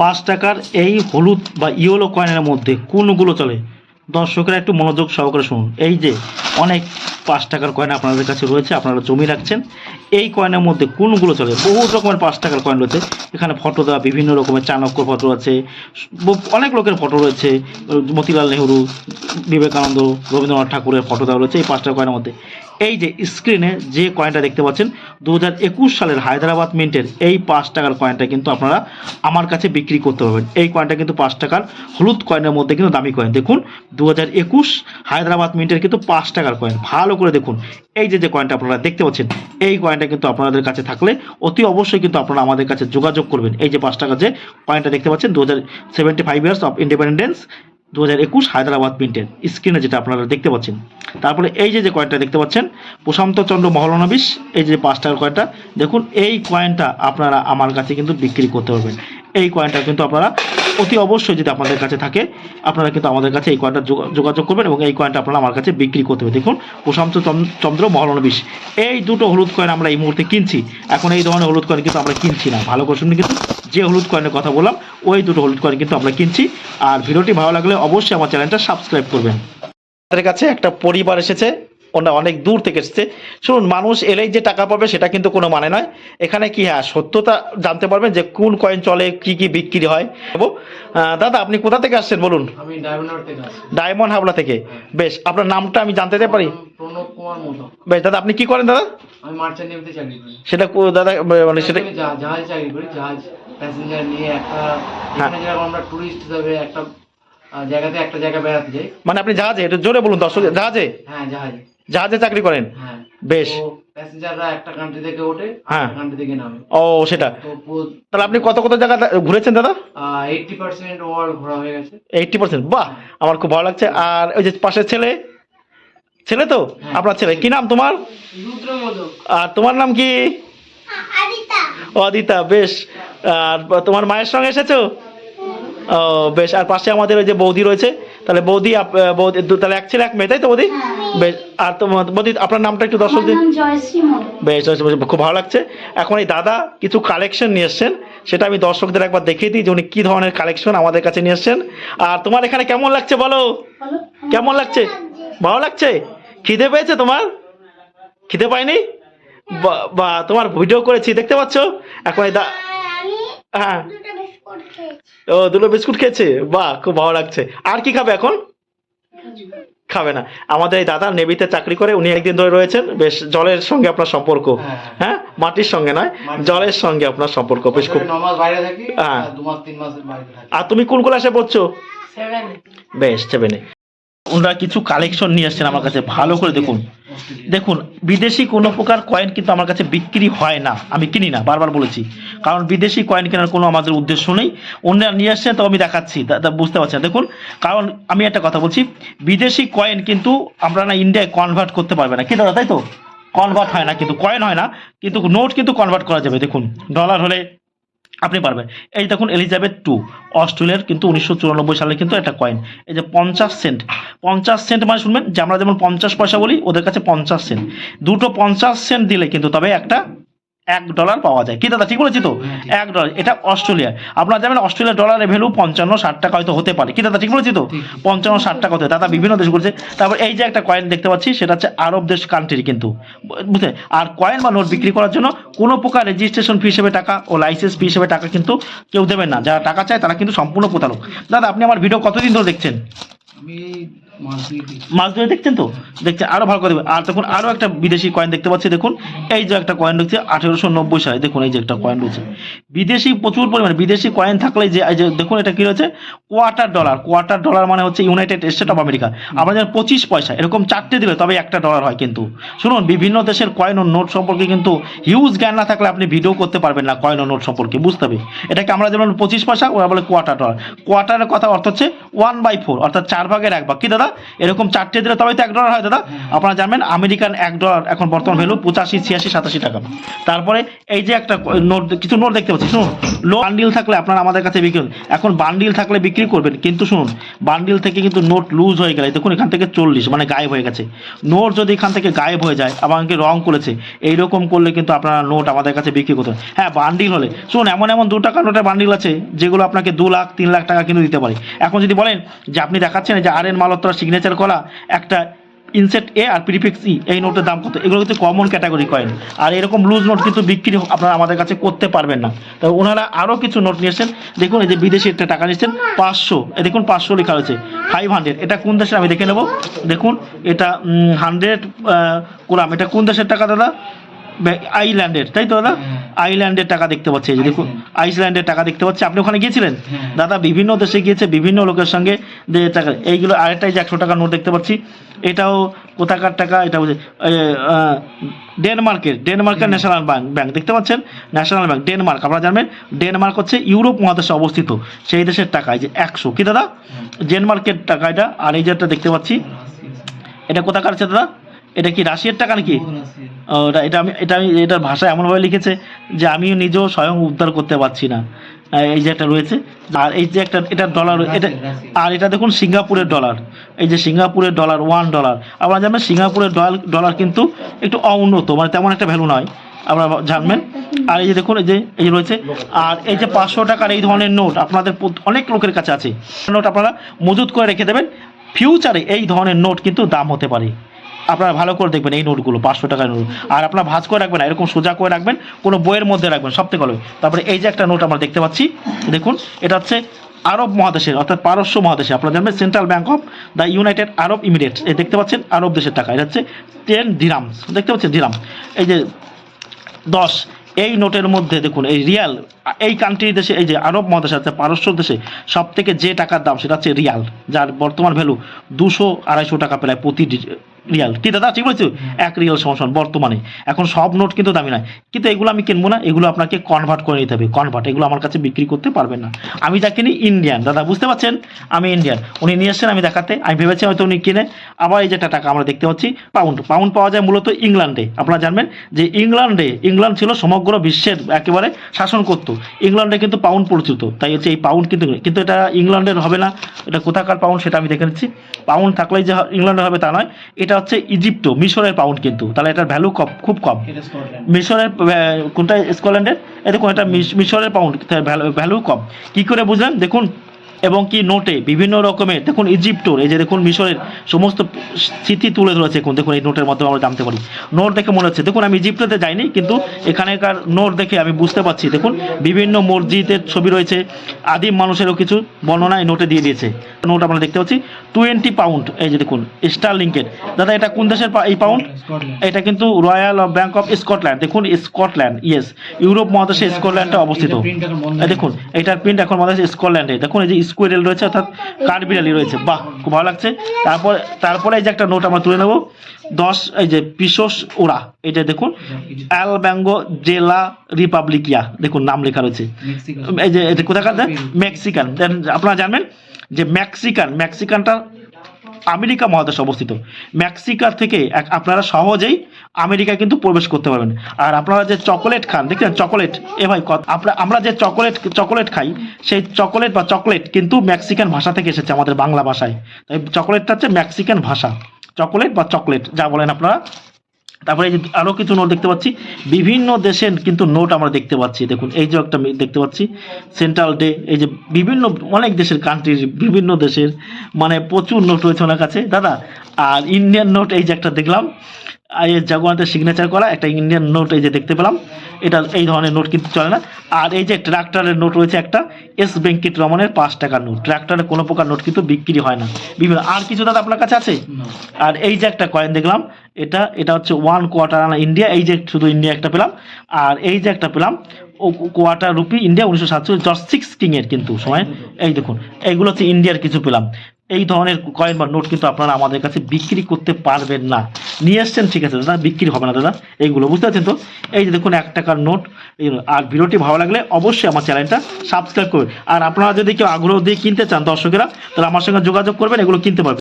পাঁচ টাকার এই হলুদ বা ইয়েলো কয়েনের মধ্যে কোনগুলো চলে? দর্শকরা একটু মনোযোগ সহকারে শুনুন। এই যে অনেক পাঁচ টাকার কয়েন আপনাদের কাছে রয়েছে, আপনারা জমি রাখছেন। এই কয়েনের মধ্যে কোনগুলো চলে? বহু রকমের পাঁচ টাকার কয়েন রয়েছে। এখানে ফটো দেওয়া, বিভিন্ন রকমের চাণক্য ফটো আছে। অনেক লোকের ফটো রয়েছে। মতিলাল নেহরু, বিবেকানন্দ, রবীন্দ্রনাথ ঠাকুরের ফটো দেওয়া রয়েছে এই পাঁচ টাকা কয়েনের মধ্যে। এই যে স্ক্রিনে যে কয়েনটা দেখতে পাচ্ছেন দু একুশ সালের হায়দ্রাবাদ মিন্টের এই পাঁচ টাকার কয়েনটা কিন্তু আপনারা আমার কাছে বিক্রি করতে পারবেন। এই কয়েনটা কিন্তু পাঁচ টাকার হলুদ কয়েনের মধ্যে কিন্তু দামি কয়েন দেখুন দু একুশ হায়দ্রাবাদ মিন্টের কিন্তু পাঁচ টাকার কয়েন ভালো করে দেখুন। এই যে যে কয়েনটা আপনারা দেখতে পাচ্ছেন, এই কয়েনটা কিন্তু আপনাদের কাছে থাকলে অতি অবশ্যই কিন্তু আপনারা আমাদের কাছে যোগাযোগ করবেন। এই যে পাঁচ টাকা যে কয়েনটা দেখতে পাচ্ছেন দু হাজার seventy five years of independence দু হাজার একুশ হায়দ্রাবাদ প্রিন্টের স্ক্রিনে যেটা আপনারা দেখতে পাচ্ছেন। তারপরে এই যে যে কয়েনটা দেখতে পাচ্ছেন, প্রশান্ত চন্দ্র মহলানবিশ, এই যে পাঁচ টাকার কয়েনটা, দেখুন এই কয়েনটা আপনারা আমার কাছে কিন্তু বিক্রি করতে পারবেন। এই কয়েনটা কিন্তু আপনারা অতি অবশ্যই যদি আপনাদের কাছে থাকে, আপনারা কিন্তু আমাদের কাছে এই কয়েনটা যোগা- যোগাযোগ করবেন এবং এই কয়েনটা আপনারা আমার কাছে বিক্রি করতে হবে দেখুন, প্রশান্ত চন্দ্র- মহলানবিশ, এই দুটো হলুদ কয়েন আমরা এই মুহূর্তে কিনছি। এখন এই ধরনের হলুদ কয়েন কিন্তু আমরা কিনছি না। ভালো করে শুনুন কিন্তু। যে হলুদ কয়েনের কথা বললাম ওই দুটো হলুদ কয়েন কিন্তু আমরা কিনছি। আর ভিডিওটি ভালো লাগলে অবশ্যই আমার চ্যানেলটা সাবস্ক্রাইব করবেন। আমাদের কাছে একটা পরিবার এসেছে ওরা অনেক দূর থেকে এসেছে। শুনুন মানুষ এলেই যে টাকা পাবে সেটা কিন্তু কোনো মানে নয়। এখানে কি হ্যাঁ সত্যতা জানতে পারবেন যে কোন কয়েন চলে কি কি বিক্রি হয়। দাদা আপনি কোথা থেকে আসছেন বলুন? আমি ডায়মন্ড থেকে আসছি। ডায়মন্ড হাবলা থেকে। বেশ আপনার নামটা আমি জানতে চাই পারি বেশ দাদা আপনি কি করেন দাদা? আমি মার্চেন্ট নেভিতে চাকরি করি। সেটা দাদা মানে সেটা জাহাজে চাকরি করি জাহাজ। প্যাসেঞ্জার নিয়ে একটা হ্যাঁ। এখানে যেরকম আমরা টুরিস্ট হিসাবে একটা জায়গাতে একটা জায়গা বেড়াতে যাই। মানে আপনি জাহাজে একটু জোরে বলুন দর্শক জাহাজে? হ্যাঁ জাহাজে। জাহাজে চাকরি করেন? হ্যাঁ। বেশ। প্যাসেঞ্জাররা একটা কান্ট্রি থেকে ওঠে হ্যাঁ। কান্ট্রি থেকে নামে। ও সেটা। তাহলে আপনি কত কত জায়গা ঘুরেছেন দাদা? এইটটি পার্সেন্ট ওয়ার্ল্ড ঘোরা হয়ে গেছে। এইটটি পার্সেন্ট বাহ আমার খুব ভালো লাগছে। আর ওই যে পাশের ছেলে? ছেলে তো? হ্যাঁ। আপনার ছেলে। কি নাম তোমার? আর তোমার নাম কি? ও আদিতা বেশ। আর তোমার মায়ের সঙ্গে এসেছ? ও বেশ। আর পাশে আমাদের ওই যে বৌদি রয়েছে। তাহলে বৌদি বৌদি তাহলে এক ছেলে এক মেয়ে তাই তো বৌদি? বেশ। আর তোমার বৌদি আপনার নামটা একটু দর্শক দিন। বেশ খুব ভালো লাগছে। এখন এই দাদা কিছু কালেকশন নিয়ে এসছেন। সেটা আমি দর্শকদের একবার দেখিয়ে দিই যে উনি কী ধরনের কালেকশন আমাদের কাছে নিয়ে এসছেন। আর তোমার এখানে কেমন লাগছে বলো? বলো। কেমন লাগছে? ভালো লাগছে। খিদে পেয়েছে তোমার? খিদে পাইনি বা- বা তোমার ভিডিও করেছি দেখতে পাচ্ছ? এখন এই দা হ্যাঁ। ও দুটো বিস্কুট খেয়েছে? বাহ খুব ভালো লাগছে। আর কি খাবে এখন? খাবে না। আমাদের এই দাদা নেভিতে চাকরি করে উনি একদিন ধরে রয়েছেন। বেশ জলের সঙ্গে আপনার সম্পর্ক। হ্যাঁ। হ্যাঁ। মাটির সঙ্গে নয় জলের সঙ্গে আপনার সম্পর্ক। বেশ খুব হ্যাঁ। আর দু মাস তিন মাস বাড়িতে থাকি। আর তুমি কোন ক্লাসে পড়ছো? সেভেন বেশ সেভেনে ওনারা কিছু কালেকশন নিয়ে আসছেন আমার কাছে, ভালো করে দেখুন। দেখুন, বিদেশি কোনো প্রকার কয়েন কিন্তু আমার কাছে বিক্রি হয় না। আমি কিনি না, বারবার বলেছি। কারণ বিদেশি কয়েন কেনার কোনো আমাদের উদ্দেশ্য নেই। অন্যরা নিয়ে আসছেন তো আমি দেখাচ্ছি বুঝতে পারছেন দেখুন, কারণ আমি একটা কথা বলছি, বিদেশি কয়েন কিন্তু আমরা না ইন্ডিয়ায় কনভার্ট করতে পারবে না। কি দাদা, তাই তো? কনভার্ট হয় না কিন্তু কয়েন হয় না, কিন্তু নোট কিন্তু কনভার্ট করা যাবে। দেখুন ডলার হলে আপনি পারবেন। এই দেখুন এলিজাবেথ টু অস্ট্রেলিয়ার কিন্তু উনিশশো চুরানব্বই সালে কিন্তু একটা কয়েন এই যে পঞ্চাশ সেন্ট পঞ্চাশ সেন্ট মানে শুনবেন যে আমরা যেমন পঞ্চাশ পয়সা বলি, ওদের কাছে পঞ্চাশ সেন্ট দুটো পঞ্চাশ সেন্ট দিলে কিন্তু তবে একটা এক ডলার পাওয়া যায়। কি দাদা ঠিক বলেছি তো? হ্যাঁ, এক ডলার এটা অস্ট্রেলিয়া। আপনারা জানেন অস্ট্রেলিয়া ডলারের ভ্যালু পঞ্চান্ন ষাট টাকা হয়তো হতে পারে। কি দাদা ঠিক বলেছি তো? পঞ্চান্ন ষাট টাকা হতে দাদা বিভিন্ন দেশ করেছে তারপর এই যে একটা কয়েন দেখতে পাচ্ছি সেটা হচ্ছে আরব দেশ কান্ট্রি কিন্তু। বুঝতে আর কয়েন বা নোট বিক্রি করার জন্য কোনো প্রকার রেজিস্ট্রেশন ফি হিসেবে টাকা ও লাইসেন্স ফি হিসেবে টাকা কিন্তু কেউ দেবেন না। যারা টাকা চায় তারা কিন্তু সম্পূর্ণ প্রতারক। দাদা আপনি আমার ভিডিও কতদিন ধরে দেখছেন? মাছ ধরে দেখছেন তো? দেখছেন, আরও ভালো করে। আর তখন আরও একটা বিদেশি কয়েন দেখতে পাচ্ছি, দেখুন। এই যে একটা কয়েন রয়েছে, আঠেরোশো নব্বই সালে, দেখুন, এই যে একটা কয়েন রয়েছে। বিদেশি প্রচুর পরিমাণে, বিদেশি কয়েন থাকলে যে দেখুন, এটা কি রয়েছে? কোয়ার্টার ডলার কোয়ার্টার ডলার মানে হচ্ছে ইউনাইটেড স্টেট অফ আমেরিকা আমরা যেন পঁচিশ পয়সা, এরকম চারটে দিলে তবে একটা ডলার হয় কিন্তু। শুনুন, বিভিন্ন দেশের কয়েন ও নোট সম্পর্কে কিন্তু হিউজ জ্ঞান না থাকলে আপনি ভিডিও করতে পারবেন না কয়েন ও নোট সম্পর্কে, বুঝতে হবে। এটাকে আমরা যেমন পঁচিশ পয়সা, ওরা বলে কোয়ার্টার ডলার কোয়ার্টারের কথা অর্থ হচ্ছে ওয়ান বাই ফোর অর্থাৎ চার ভাগের এক ভাগ। কি দাদা? এরকম চারটে দিলে তবেই তো এক ডলার হয় দাদা। আপনারা জানবেন আমেরিকান এক ডলার এখন বর্তমান ভ্যালু পঁচাশি ছিয়াশি সাতাশি টাকা। তারপরে এই যে একটা নোট কিছু নোট দেখতে পাচ্ছি। শুনুন লো বান্ডিল থাকলে আপনারা আমাদের কাছে বিক্রি এখন বান্ডিল থাকলে বিক্রি করবেন কিন্তু শুনুন বান্ডিল থেকে কিন্তু নোট লুজ হয়ে গেলে দেখুন এখান থেকে চল্লিশ মানে গায়েব হয়ে গেছে। নোট যদি এখান থেকে গায়েব হয়ে যায় আমাকে রং করেছে এইরকম করলে কিন্তু আপনারা নোট আমাদের কাছে বিক্রি করতে পারেন। হ্যাঁ বান্ডিল হলে। শুনুন এমন এমন দু টাকা নোটের বান্ডিল আছে যেগুলো আপনাকে দু লাখ তিন লাখ টাকা কিন্তু দিতে পারে। এখন যদি বলেন যে আপনি দেখাচ্ছেন যে আর এন মালত্রা সিগনেচার করা একটা ইনসেট এ আর প্রিফিক্স ই এই নোটের দাম কত? এগুলো কিন্তু কমন ক্যাটাগরি কয়েন আর এরকম লুজ নোট কিন্তু বিক্রি আপনারা আমাদের কাছে করতে পারবেন না। তো ওনারা আরও কিছু নোট নিয়েছেন দেখুন, এই যে বিদেশি একটা টাকা নিয়েছেন, পাঁচশো। দেখুন, পাঁচশো লেখা রয়েছে। ফাইভ হান্ড্রেড এটা কোন দেশের? আমি দেখে নেব। দেখুন, এটা হান্ড্রেড কোরাম এটা কোন দেশের টাকা, দাদা? আইল্যান্ডের তাই তো দাদা। আইল্যান্ডের টাকা দেখতে পাচ্ছি এই যে আইসল্যান্ডের টাকা দেখতে পাচ্ছি। আপনি ওখানে গিয়েছিলেন। দাদা বিভিন্ন দেশে গিয়েছে বিভিন্ন লোকের সঙ্গে টাকা এইগুলো আরেকটাই যে একশো টাকা নোট দেখতে পাচ্ছি। এটাও কোথাকার টাকা? এটা আহ, ডেনমার্কের ডেনমার্কের ন্যাশনাল ব্যাংক ব্যাংক দেখতে পাচ্ছেন? ন্যাশনাল ব্যাংক ডেনমার্ক আপনারা জানবেন? ডেনমার্ক হচ্ছে ইউরোপ মহাদেশে অবস্থিত সেই দেশের টাকা এই যে একশো কি দাদা? ডেনমার্কের টাকা এটা আর এই যেটা দেখতে পাচ্ছি। এটা কোথাকার আছে দাদা? এটা কি রাশিয়ার টাকা নাকি? ও, এটা আমি এটা আমি এটার ভাষা এমনভাবে লিখেছে যে আমি নিজেও স্বয়ং উদ্ধার করতে পারছি না। এই যে একটা রয়েছে আর এই যে একটা এটা ডলার এটা আর এটা দেখুন সিঙ্গাপুরের ডলার এই যে সিঙ্গাপুরের ডলার ওয়ান ডলার আপনারা জানবেন সিঙ্গাপুরের ডলার ডলার কিন্তু একটু অউন্নত মানে তেমন একটা ভ্যালু নয়। আপনারা জানবেন। আর এই যে দেখুন এই যে এই রয়েছে আর এই যে পাঁচশো টাকার এই ধরনের নোট আপনাদের অনেক লোকের কাছে আছে। নোট আপনারা মজুত করে রেখে দেবেন। ফিউচারে এই ধরনের নোট কিন্তু দাম হতে পারে। আপনারা ভালো করে দেখবেন এই নোটগুলো, পাঁচশো টাকার নোট। আর আপনারা ভাজ করে রাখবেন এরকম সোজা করে রাখবেন, কোনো বইয়ের মধ্যে রাখবেন, সব থেকে তারপরে এই যে একটা নোট আমরা দেখতে পাচ্ছি, দেখুন, এটা হচ্ছে আরব মহাদেশের, অর্থাৎ পারস্য মহাদেশে। আপনারা জানবেন Central Bank of the United Arab Emirates এই দেখতে পাচ্ছেন, আরব দেশের টাকা। এটা হচ্ছে টেন ডিরামস দেখতে পাচ্ছেন ডিরাম এই যে দশ, এই নোটের মধ্যে দেখুন, এই রিয়াল, এই কান্ট্রি দেশে, এই যে আরব মহাদেশে আছে, পারস্য দেশে সব থেকে যে টাকার দাম, সেটা হচ্ছে রিয়াল, যার বর্তমান ভ্যালু দুশো আড়াইশো টাকা প্রায় প্রতি রিয়াল। কি দাদা ঠিক বলছো? এক রিয়াল সমান বর্তমানে। এখন সব নোট কিন্তু দামি নয়। কিন্তু এগুলো আমি কিনবো না এগুলো আপনাকে কনভার্ট করে নিতে হবে। কনভার্ট এগুলো আমার কাছে বিক্রি করতে পারবেন না। আমি যা কিনি ইন্ডিয়ান দাদা বুঝতে পারছেন? আমি ইন্ডিয়ান উনি নিয়ে এসছেন আমি দেখাতে। আমি ভেবেছি হয়তো উনি কিনে। আবার এই যে টাকা আমরা দেখতে পাচ্ছি পাউন্ড পাউন্ড পাওয়া যায় মূলত ইংল্যান্ডে আপনারা জানবেন যে ইংল্যান্ডে ইংল্যান্ড ছিল সমগ্র বিশ্বের একেবারে শাসন করত ইংল্যান্ডে কিন্তু পাউন্ড পরিচিত তাই হচ্ছে এই পাউন্ড কিন্তু কিন্তু এটা ইংল্যান্ডের হবে না। এটা কোথাকার পাউন্ড সেটা আমি দেখে নিচ্ছি। পাউন্ড থাকলেই যে ইংল্যান্ডের হবে তা নয়। এটা হচ্ছে ইজিপ্ত মিশরের পাউন্ড কিন্তু। তাহলে এটার ভ্যালু কম খুব কম। মিশরের কোনটা স্কটল্যান্ডের এ দেখুন এটা মিশ- মিশরের পাউন্ড ভ্যালু কম। কি করে বুঝলেন? দেখুন এবং কি নোটে বিভিন্ন রকমের দেখুন ইজিপ্টোর এই যে দেখুন মিশরের সমস্ত স্মৃতি তুলে ধরেছে এখন দেখুন এই নোটের মাধ্যমে আমরা জানতে পারি। নোট দেখে মনে হচ্ছে দেখুন আমি ইজিপ্টোতে যাইনি কিন্তু এখানকার নোট দেখে আমি বুঝতে পারছি দেখুন বিভিন্ন মসজিদের ছবি রয়েছে আদিম মানুষেরও কিছু বর্ণনা এই নোটে দিয়ে দিয়েছে। নোট আমরা দেখতে পাচ্ছি টোয়েন্টি পাউন্ড এই যে দেখুন স্টার লিঙ্কের দাদা এটা কোন দেশের এই পাউন্ড? এটা কিন্তু রয়্যাল ব্যাংক অফ স্কটল্যান্ড দেখুন স্কটল্যান্ড ইয়েস ইউরোপ মহাদেশে স্কটল্যান্ডে অবস্থিত। দেখুন এটার প্রিন্ট এখন আমাদের স্কটল্যান্ডে দেখুন এই যে স্কুয়েরেল রয়েছে অর্থাৎ কাঠবিড়ালি রয়েছে। বাহ খুব ভালো লাগছে। তারপর তারপরে এই যে একটা নোট আমরা তুলে নেব। দশ এই যে পিসোস ওরা এটা দেখুন। অ্যালব্যাঙ্গো জেলা রিপাবলিকিয়া দেখুন নাম লেখা রয়েছে। এই যে এটা কোথাকার? মেক্সিকান দেন আপনারা জানবেন যে মেক্সিকান মেক্সিকানটা আমেরিকা মহাদেশ অবস্থিত। মেক্সিকার থেকে এক- আপনারা সহজেই আমেরিকা কিন্তু প্রবেশ করতে পারবেন। আর আপনারা যে চকোলেট খান, দেখছেন? চকোলেট এ ভাই আমরা আমরা যে চকোলেট চকোলেট খাই, সেই চকোলেট বা চকলেট কিন্তু মেক্সিকান ভাষা থেকে এসেছে আমাদের বাংলা ভাষায়। তাই চকোলেটটা হচ্ছে মেক্সিকান ভাষা। চকোলেট বা চকলেট যা বলেন আপনারা তারপরে এই যে আরও কিছু নোট দেখতে পাচ্ছি। বিভিন্ন দেশের কিন্তু নোট আমরা দেখতে পাচ্ছি। দেখুন, এই যে একটা দেখতে পাচ্ছি। সেন্ট্রাল ডে এই যে বিভিন্ন, অনেক দেশের কান্ট্রির বিভিন্ন দেশের মানে প্রচুর নোট রয়েছে ওনার কাছে। দাদা, আর ইন্ডিয়ান নোট এই যে একটা দেখলাম। জগন্নাথের সিগনেচার করা একটা ইন্ডিয়ান নোট এই যে দেখতে পেলাম। এটা এই ধরনের নোট কিন্তু চলে না। আর এই যে ট্রাক্টরের নোট রয়েছে একটা এস ব্যাঙ্কিট রমনের পাঁচ টাকার নোট ট্রাক্টরের কোনো প্রকার নোট কিন্তু বিক্রি হয় না। বিভিন্ন আর কিছু দাদা আপনার কাছে আছে? আর এই যে একটা কয়েন দেখলাম এটা এটা হচ্ছে ওয়ান কোয়ার্টার আনা ইন্ডিয়া এই যে শুধু ইন্ডিয়া একটা পেলাম। আর এই যে একটা পেলাম ও কোয়ার্টার রুপি ইন্ডিয়া উনিশশো সাতচল্লিশ জর্জ সিক্স কিংয়ের কিন্তু সময়। এই দেখুন এইগুলো হচ্ছে ইন্ডিয়ার কিছু পেলাম। এই ধরনের কয়েন বা নোট কিন্তু আপনারা আমাদের কাছে বিক্রি করতে পারবেন না। নিয়ে আসছেন ঠিক আছে, দাদা, বিক্রি হবে না, দাদা, এইগুলো বুঝতে পারছেন তো? এই যে দেখুন, এক টাকার নোট আর ভিডিওটি ভালো লাগলে অবশ্যই আমার চ্যানেলটা সাবস্ক্রাইব করবেন। আর আপনারা যদি কেউ আগ্রহ দিয়ে কিনতে চান দর্শকেরা, তাহলে আমার সঙ্গে যোগাযোগ করবেন, এগুলো কিনতে পারবেন।